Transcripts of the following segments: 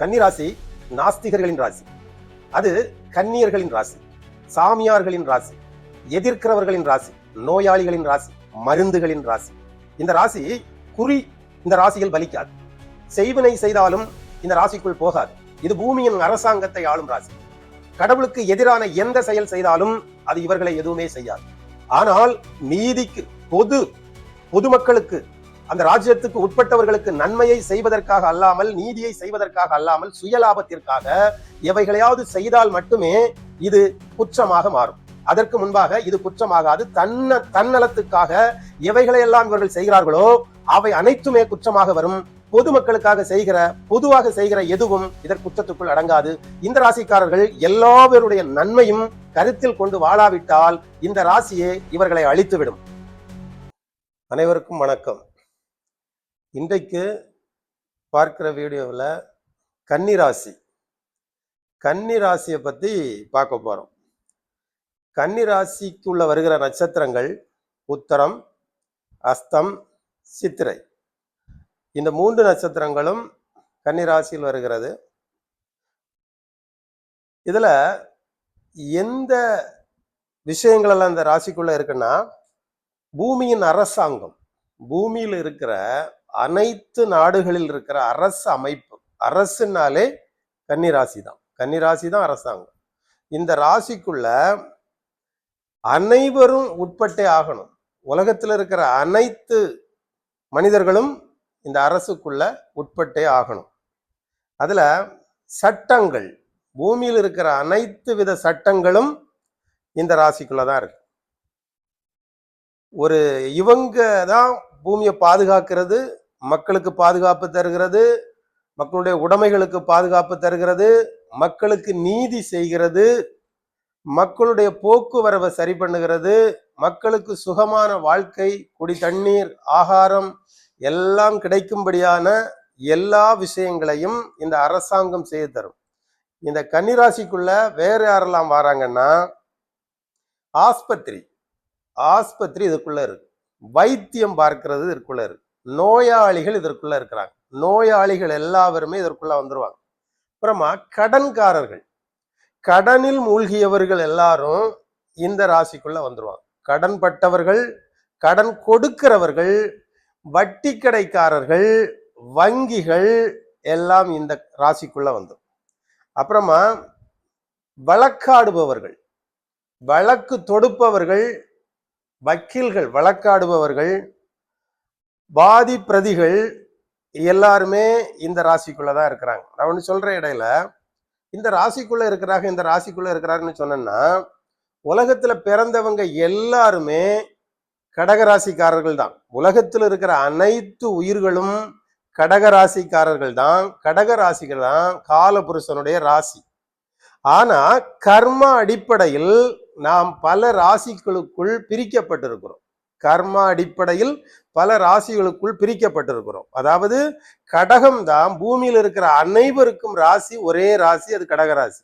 கன்னிராசி நாஸ்திகர்களின் ராசி. அது கன்னியர்களின் ராசி சாமியார்களின் ராசி எதிர்க்கிறவர்களின் ராசி நோயாளிகளின் ராசி மருந்துகளின் ராசி. இந்த ராசி குறி இந்த ராசியில் பலிக்காது. செய்வினை செய்தாலும் இந்த ராசிக்குள் போகாது. இது பூமியின் அரசாங்கத்தை ஆளும் ராசி. கடவுளுக்கு எதிரான எந்த செயல் செய்தாலும் அது இவர்களை எதுவுமே செய்யாது. ஆனால் நீதிக்கு பொது பொதுமக்களுக்கு அந்த ராஜ்யத்துக்கு உட்பட்டவர்களுக்கு நன்மையை செய்வதற்காக அல்லாமல் நீதியை செய்வதற்காக அல்லாமல் சுயலாபத்திற்காக எவைகளையாவது செய்தால் மட்டுமே இது குற்றமாக மாறும். அதற்கு முன்பாக இது குற்றமாகாது. தன்ன தன்னலத்துக்காக எவைகளையெல்லாம் இவர்கள் செய்கிறார்களோ அவை அனைத்துமே குற்றமாக வரும். பொதுமக்களுக்காக செய்கிற பொதுவாக செய்கிற எதுவும் இதற்கு குற்றத்துக்குள் அடங்காது. இந்த ராசிக்காரர்கள் எல்லாவருடைய நன்மையும் கருத்தில் கொண்டு வாழாவிட்டால் இந்த ராசியே இவர்களை அழித்துவிடும். அனைவருக்கும் வணக்கம். இன்றைக்கு பார்க்குற வீடியோவில் கன்னிராசி. கன்னி ராசியை பற்றி பார்க்க போகிறோம் கன்னிராசிக்குள்ளே வருகிற நட்சத்திரங்கள் உத்தரம் அஸ்தம் சித்திரை. இந்த மூன்று நட்சத்திரங்களும் கன்னி ராசியில் வருகிறது. இதில் எந்த விஷயங்களெல்லாம் இந்த ராசிக்குள்ளே இருக்குன்னா பூமியின் அரசாங்கம் பூமியில் இருக்கிற அனைத்து நாடுகளில் இருக்கிற அரசு அமைப்பு அரசுனாலே கன்னிராசி தான். கன்னிராசி தான் அரசாங்கம். இந்த ராசிக்குள்ள அனைவரும் உட்பட்டே ஆகணும். உலகத்தில் இருக்கிற அனைத்து மனிதர்களும் இந்த அரசுக்குள்ள உட்பட்டே ஆகணும். அதில் சட்டங்கள் பூமியில் இருக்கிற அனைத்து வித சட்டங்களும் இந்த ராசிக்குள்ள தான் இருக்கு. ஒரு இவங்க தான் பூமியை பாதுகாக்கிறது மக்களுக்கு பாதுகாப்பு தருகிறது மக்களுடைய உடைமைகளுக்கு பாதுகாப்பு தருகிறது மக்களுக்கு நீதி செய்கிறது மக்களுடைய போக்குவரவை சரி பண்ணுகிறது மக்களுக்கு சுகமான வாழ்க்கை குடி தண்ணீர் ஆகாரம் எல்லாம் கிடைக்கும்படியான எல்லா விஷயங்களையும் இந்த அரசாங்கம் செய்து தரும். இந்த கன்னிராசிக்குள்ள வேற யாரெல்லாம் வராங்கன்னா ஆஸ்பத்திரி ஆஸ்பத்திரி இதுக்குள்ள இருக்கு. வைத்தியம் பார்க்கிறது இதற்குள்ள இருக்கு. நோயாளிகள் இதற்குள்ள இருக்கிறாங்க. நோயாளிகள் எல்லாருமே இதற்குள்ள வந்துருவாங்க. அப்புறமா கடன்காரர்கள். கடனில் மூழ்கியவர்கள் எல்லாரும் இந்த ராசிக்குள்ள வந்துருவாங்க. கடன் பட்டவர்கள் கடன் கொடுக்கிறவர்கள் வட்டி கடைக்காரர்கள் வங்கிகள் எல்லாம் இந்த ராசிக்குள்ள வந்துடும் அப்புறமா வழக்காடுபவர்கள் வழக்கு தொடுப்பவர்கள் வக்கீல்கள் வழக்காடுபவர்கள் பாதி பிரதிகள் எல்லாருமே இந்த ராசிக்குள்ள தான் இருக்கிறாங்க. நான் ஒன்று சொல்கிற இடையில இந்த ராசிக்குள்ளே இருக்கிறாங்க இந்த ராசிக்குள்ளே இருக்கிறாருன்னு சொன்னேன்னா உலகத்தில் பிறந்தவங்க எல்லாருமே கடகராசிக்காரர்கள் தான். உலகத்தில் இருக்கிற அனைத்து உயிர்களும் கடகராசிக்காரர்கள் தான். கடகராசிகள் தான் காலபுருஷனுடைய ராசி. ஆனா கர்ம அடிப்படையில் நாம் பல ராசிகளுக்குள் பிரிக்கப்பட்டிருக்கிறோம். கர்ம அடிப்படையில் பல ராசிகளுக்குள் பிரிக்கப்பட்டிருக்கிறோம். அதாவது கடகம் தான் பூமியில் இருக்கிற அனைவருக்கும் ராசி ஒரே ராசி அது கடகராசி.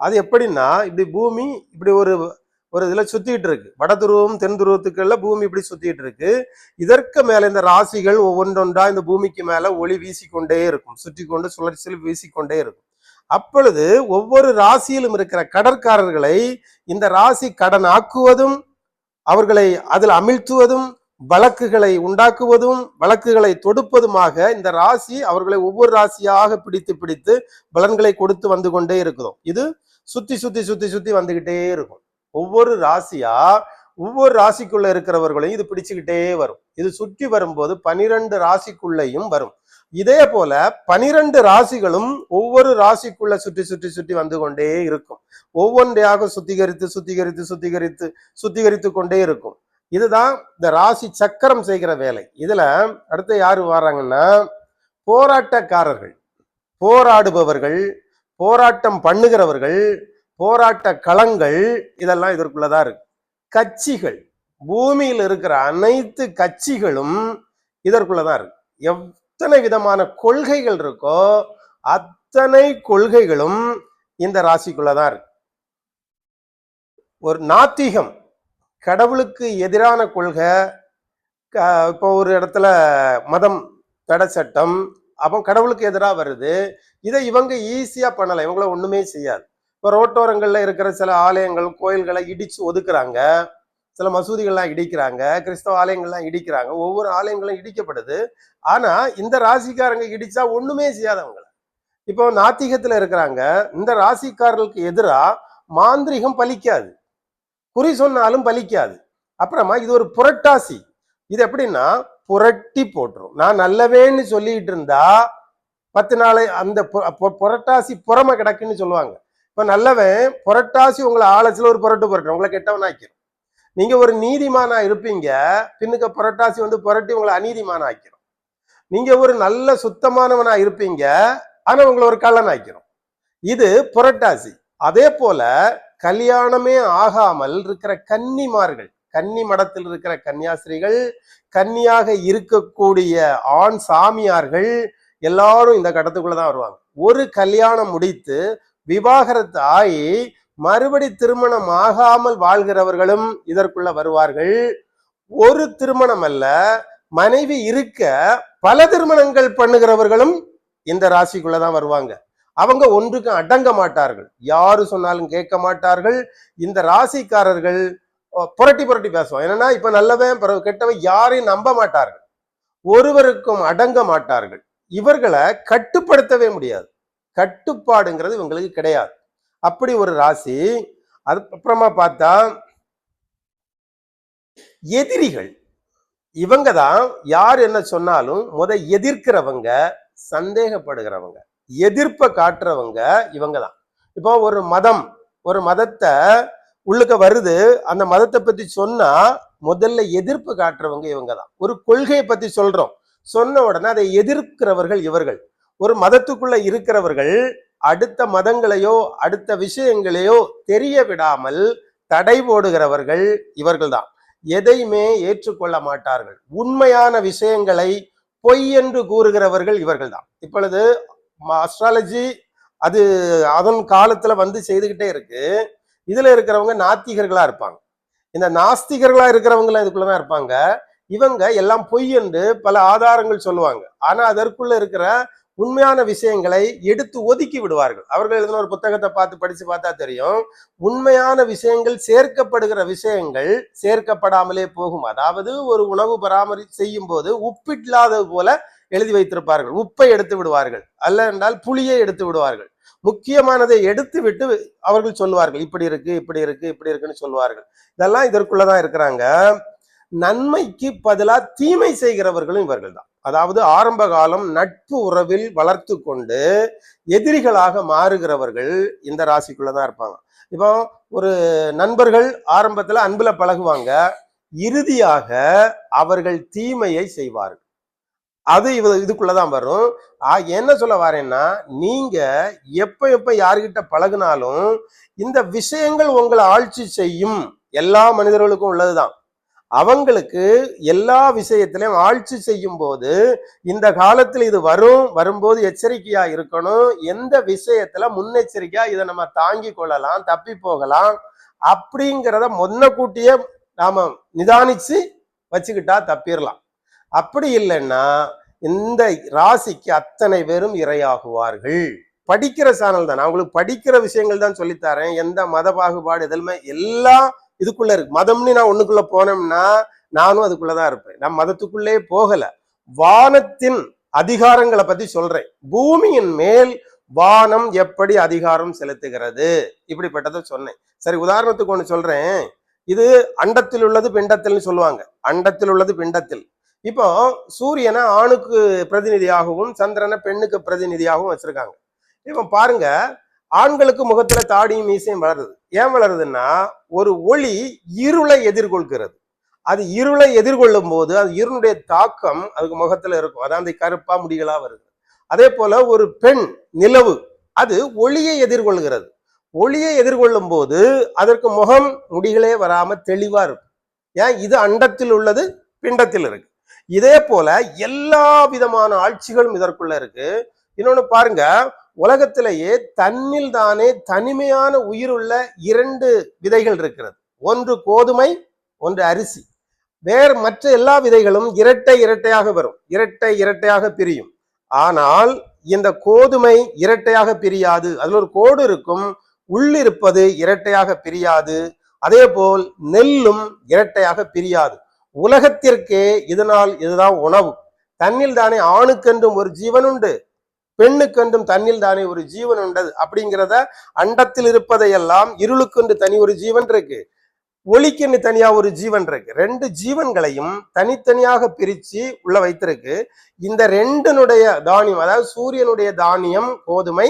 அது எப்படின்னா இப்படி பூமி இப்படி ஒரு ஒரு இதில் சுத்திட்டு இருக்கு. வட துருவம் தென் துருவத்துக்குள்ள பூமி இப்படி சுத்திட்டு இருக்கு. இதற்கு மேலே இந்த ராசிகள் ஒவ்வொன்றொன்றா இந்த பூமிக்கு மேலே ஒளி வீசிக்கொண்டே இருக்கும். சுற்றி கொண்டு சுழற்சியில் வீசிக்கொண்டே இருக்கும். அப்பொழுது ஒவ்வொரு ராசியிலும் இருக்கிற கடற்காரர்களை இந்த ராசி கடன் ஆக்குவதும் அவர்களை அதில் அமிழ்த்துவதும் வழக்குகளை உண்டாக்குவதும் வழக்குகளை தொடுப்பதுமாக இந்த ராசி அவர்களை ஒவ்வொரு ராசியாக பிடித்து பிடித்து பலன்களை கொடுத்து வந்து கொண்டே இருக்கிறோம் இது சுத்தி சுத்தி சுத்தி சுத்தி வந்துகிட்டே இருக்கும். ஒவ்வொரு ராசியா ஒவ்வொரு ராசிக்குள்ள இருக்கிறவர்களையும் இது பிடிச்சுக்கிட்டே வரும். இது சுற்றி வரும்போது பனிரெண்டு ராசிக்குள்ளேயும் வரும். இதே போல பனிரெண்டு ராசிகளும் ஒவ்வொரு ராசிக்குள்ள சுற்றி சுற்றி சுற்றி வந்து கொண்டே இருக்கும். ஒவ்வொன்றையாக சுத்திகரித்து சுத்திகரித்து சுத்திகரித்து சுத்திகரித்து கொண்டே இருக்கும். இதுதான் இந்த ராசி சக்கரம் செய்கிற வேலை. இதுல அடுத்து யாரு வர்றாங்கன்னா போராட்டக்காரர்கள் போராடுபவர்கள் போராட்டம் பண்ணுகிறவர்கள் போராட்ட களங்கள் இதெல்லாம் இதற்குள்ளதான் இருக்கு. கட்சிகள் பூமியில் இருக்கிற அனைத்து கட்சிகளும் இதற்குள்ளதான் இருக்கு. எத்தனை விதமான கொள்கைகள் இருக்கோ அத்தனை கொள்கைகளும் இந்த ராசிக்குள்ளதான் இருக்கு. ஒரு நாத்திகம் கடவுளுக்கு எதிரான கொள்கை க- இப்போ ஒரு இடத்துல மதம் தடை சட்டம் அப்போ கடவுளுக்கு எதிராக வருது. இதை இவங்க ஈஸியாக பண்ணலை இவங்கள ஒன்றுமே செய்யாது. இப்போ ரோட்டோரங்களில் இருக்கிற சில ஆலயங்கள் கோயில்களை இடிச்சு ஒதுக்குறாங்க. சில மசூதிகள்லாம் இடிக்கிறாங்க கிறிஸ்தவ ஆலயங்கள்லாம் இடிக்கிறாங்க. ஒவ்வொரு ஆலயங்களும் இடிக்கப்படுது. ஆனா இந்த ராசிக்காரங்க இடிச்சா ஒண்ணுமே செய்யாதவங்க இப்போ நாத்திகத்துல இருக்கிறாங்க. இந்த ராசிக்காரர்களுக்கு எதிரா மாந்திரிகம் பலிக்காது. குறி சொன்னாலும் பலிக்காது. அப்புறமா இது ஒரு புரட்டாசி. இது எப்படின்னா புரட்டி போட்டுரும். நான் நல்லவேன்னு சொல்லிட்டு இருந்தா பத்து நாளை அந்த புரட்டாசி புறம கிடக்குன்னு சொல்லுவாங்க. இப்ப நல்லவன் புரட்டாசி உங்களை ஆழத்துல ஒரு புரட்டு புரட்டும் உங்களை கெட்டவன் ஆக்கிரும் நீங்க ஒரு நீதிமானா இருப்பீங்க பின்னுக்கு புரட்டாசி வந்து புரட்டி உங்களை அநீதிமான ஆக்கிரும். நீங்க ஒரு நல்ல சுத்தமானவனா இருப்பீங்க ஆனா உங்களை ஒரு கள்ளன் ஆக்கிரும். இது புரட்டாசி. அதே போல கல்யாணமே ஆகாமல் இருக்கிற கன்னிமார்கள் கன்னி மடத்தில் இருக்கிற கன்னியாஸ்திரிகள் கன்னியாக இருக்கக்கூடிய ஆண் சாமியார்கள் எல்லாரும் இந்த கட்டத்துக்குள்ளதான் வருவாங்க. ஒரு கல்யாணம் முடித்து விவாகரத்து ஆகி மறுபடி திருமணம் ஆகாமல் வாழ்கிறவர்களும் இதற்குள்ள வருவார்கள். ஒரு திருமணம் அல்ல மனைவி இருக்க பல திருமணங்கள் பண்ணுகிறவர்களும் இந்த ராசிக்குள்ளதான் வருவாங்க. அவங்க ஒன்றுக்கும் அடங்க மாட்டார்கள். யாரு சொன்னாலும் கேட்க மாட்டார்கள். இந்த ராசிக்காரர்கள் புரட்டி புரட்டி பேசுவோம் என்னன்னா இப்ப நல்லவன் பிறகு கெட்டவன் யாரையும் நம்ப மாட்டார்கள். ஒருவருக்கும் அடங்க மாட்டார்கள். இவர்களை கட்டுப்படுத்தவே முடியாது. கட்டுப்பாடுங்கிறது இவங்களுக்கு கிடையாது. அப்படி ஒரு ராசி அது அப்புறமா பார்த்தா எதிரிகள். இவங்க தான் யார் என்ன சொன்னாலும் முத எதிர்க்கிறவங்க சந்தேகப்படுகிறவங்க. எதிர்ப்பை காட்டுறவங்க இவங்க தான். இப்போ ஒரு மதம் ஒரு மதத்தை உள்ளுக்க வருது அந்த மதத்தை பத்தி சொன்னா முதல்ல எதிர்ப்பு காட்டுறவங்க இவங்க தான். ஒரு கொள்கையை பத்தி சொல்றோம். சொன்ன உடனே அதை எதிர்க்கிறவர்கள் இவர்கள். ஒரு மதத்துக்குள்ள இருக்கிறவர்கள் அடுத்த மதங்களையோ அடுத்த விஷயங்களையோ தெரிய விடாமல் தடை போடுகிறவர்கள் இவர்கள்தான். எதையுமே ஏற்றுக்கொள்ள மாட்டார்கள். உண்மையான விஷயங்களை பொய் என்று கூறுகிறவர்கள் இவர்கள்தான். இப்பொழுது அஸ்ட்ராலஜி அது அதன் காலத்துல வந்து செய்துகிட்டே இருக்கு. இதுல இருக்கிறவங்க நாத்திகர்களா இருப்பாங்க. இந்த நாஸ்திகர்களா இருக்கிறவங்க இதுக்குள்ளதான் இருப்பாங்க. இவங்க எல்லாம் பொய் என்று பல ஆதாரங்கள் சொல்லுவாங்க. ஆனா அதற்குள்ள இருக்கிற உண்மையான விஷயங்களை எடுத்து ஒதுக்கி விடுவார்கள். அவர்கள் எழுதின ஒரு புத்தகத்தை பார்த்து படிச்சு பார்த்தா தெரியும். உண்மையான விஷயங்கள் சேர்க்கப்படுகிற விஷயங்கள் சேர்க்கப்படாமலே போகும். அதாவது ஒரு உணவு பராமரி செய்யும் போது உப்பில்லாதது போல எழுதி வைத்திருப்பார்கள். உப்பை எடுத்து விடுவார்கள். அல்ல என்றால் புளியை எடுத்து விடுவார்கள். முக்கியமானதை எடுத்து விட்டு அவர்கள் சொல்லுவார்கள் இப்படி இருக்கு இப்படி இருக்கு இப்படி இருக்குன்னு சொல்லுவார்கள் இதெல்லாம் இதற்குள்ளதான் இருக்கிறாங்க. நன்மைக்கு பதிலாக தீமை செய்கிறவர்களும் இவர்கள் தான் அதாவது ஆரம்ப காலம் நட்பு உறவில் வளர்த்து கொண்டு எதிரிகளாக மாறுகிறவர்கள் இந்த ராசிக்குள்ளதான் இருப்பாங்க. இப்போ ஒரு நண்பர்கள் ஆரம்பத்தில் அன்பில் பழகுவாங்க. இறுதியாக அவர்கள் தீமையை செய்வார்கள். அது இவ இதுக்குள்ளதான் வரும். ஆ, என்ன சொல்ல வரேன்னா நீங்க எப்ப எப்ப யாருகிட்ட பழகுனாலும் இந்த விஷயங்கள் உங்களை ஆட்சி செய்யும். எல்லா மனிதர்களுக்கும் உள்ளதுதான். அவங்களுக்கு எல்லா விஷயத்திலையும் ஆட்சி செய்யும் போது இந்த காலத்தில் இது வரும் வரும்போது எச்சரிக்கையா இருக்கணும் எந்த விஷயத்துல முன்னெச்சரிக்கையா இதை நம்ம தாங்கி கொள்ளலாம் தப்பி போகலாம் அப்படிங்கிறத முன்ன கூட்டியே நாம நிதானிச்சு வச்சுக்கிட்டா தப்பிடலாம் அப்படி இல்லைன்னா இந்த ராசிக்கு அத்தனை பேரும் இரையாகுவார்கள். படிக்கிற சேனல் தான். நான் உங்களுக்கு படிக்கிற விஷயங்கள் தான் சொல்லித்தரேன் எந்த மத பாகுபாடு எதுவுமே எல்லாம் இதுக்குள்ள இருக்கு. மதம்னு நான் ஒண்ணுக்குள்ள போனோம்னா நானும் அதுக்குள்ளதான் இருப்பேன். நான் மதத்துக்குள்ளே போகல. வானத்தின் அதிகாரங்களை பத்தி சொல்றேன். பூமியின் மேல் வானம் எப்படி அதிகாரம் செலுத்துகிறது? இப்படிப்பட்டதை சொன்னேன். சரி உதாரணத்துக்கு ஒன்று சொல்றேன். இது அண்டத்தில் உள்ளது பிண்டத்தில்னு சொல்லுவாங்க. அண்டத்தில் உள்ளது பிண்டத்தில். இப்போ சூரியனை ஆணுக்கு பிரதிநிதியாகவும் சந்திரனை பெண்ணுக்கு பிரதிநிதியாகவும் வச்சிருக்காங்க. இப்போ பாருங்க ஆண்களுக்கு முகத்துல தாடியும் மீசையும் வளருது. ஏன் வளருதுன்னா ஒரு ஒளி இருளை எதிர்கொள்கிறது. அது இருளை எதிர்கொள்ளும் போது அது இருளுடைய தாக்கம் அதுக்கு முகத்துல இருக்கும். அதான் அந்த கருப்பா முடிகளா வருது. அதே போல ஒரு பெண் நிலவு அது ஒளியை எதிர்கொள்கிறது. ஒளியை எதிர்கொள்ளும் போது அதற்கு முகம் முடிகளே வராம தெளிவா இருக்கும். ஏன்? இது அண்டத்தில் உள்ளது பிண்டத்தில் இருக்கு. இதே போல எல்லா விதமான ஆட்சிகளும் இதற்குள்ள இருக்கு. இன்னொன்னு பாருங்க உலகத்திலேயே தன்னில் தானே தனிமையான உயிருள்ள இரண்டு விதைகள் இருக்கிறது. ஒன்று கோதுமை ஒன்று அரிசி. வேறு மற்ற எல்லா விதைகளும் இரட்டை இரட்டையாக வரும். இரட்டை இரட்டையாக பிரியும். ஆனால் இந்த கோதுமை இரட்டையாக பிரியாது. அதில் ஒரு கோடு இருக்கும். உள்ளிருப்பது இரட்டையாக பிரியாது. அதே போல் நெல்லும் இரட்டையாக பிரியாது. உலகத்திற்கே இதனால் இதுதான் உணவு. தன்னில் தானே ஆணுக்கென்றும் ஒரு ஜீவன் உண்டு பெண்ணுக்கென்றும் தன்னில் தானே ஒரு ஜீவன் உண்டு அப்படிங்கிறத அண்டத்தில் இருப்பதையெல்லாம் இருளுக்கென்று தனி ஒரு ஜீவன் இருக்கு. ஒளிக்கென்று தனியா ஒரு ஜீவன் இருக்கு. ரெண்டு ஜீவன்களையும் தனித்தனியாக பிரிச்சு உள்ள வைத்திருக்கு. இந்த ரெண்டனுடைய தானியம் அதாவது சூரியனுடைய தானியம் கோதுமை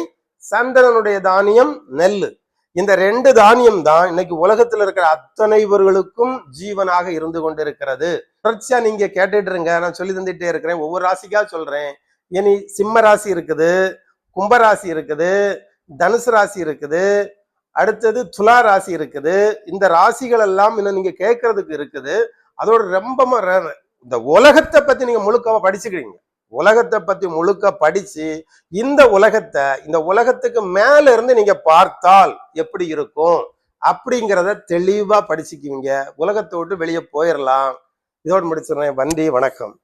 சந்திரனுடைய தானியம் நெல்லு. இந்த ரெண்டு தானியம் தான் இன்னைக்கு உலகத்துல இருக்கிற அத்தனை இவர்களுக்கும் ஜீவனாக இருந்து கொண்டிருக்கிறது. தொடர்ச்சியா நீங்க கேட்டுட்டு இருங்க. நான் சொல்லி தந்துட்டே இருக்கிறேன். ஒவ்வொரு ராசிக்கா சொல்றேன். இனி சிம்ம ராசி இருக்குது கும்பராசி இருக்குது தனுசு ராசி இருக்குது அடுத்தது துலா ராசி இருக்குது. இந்த ராசிகள் எல்லாம் இன்னும் நீங்க கேட்கறதுக்கு இருக்குது. அதோட ரொம்ப ர- இந்த உலகத்தை பத்தி நீங்க முழுக்க படிச்சுக்கிறீங்க. உலகத்தை பத்தி முழுக்க படிச்சு இந்த உலகத்தை இந்த உலகத்துக்கு மேல இருந்து நீங்க பார்த்தால் எப்படி இருக்கும்? அப்படிங்கிறத தெளிவா படிச்சுக்குவீங்க. உலகத்தை விட்டு வெளியே போயிடலாம் இதோடு முடிச்சிடுறேன். வண்டி வணக்கம்.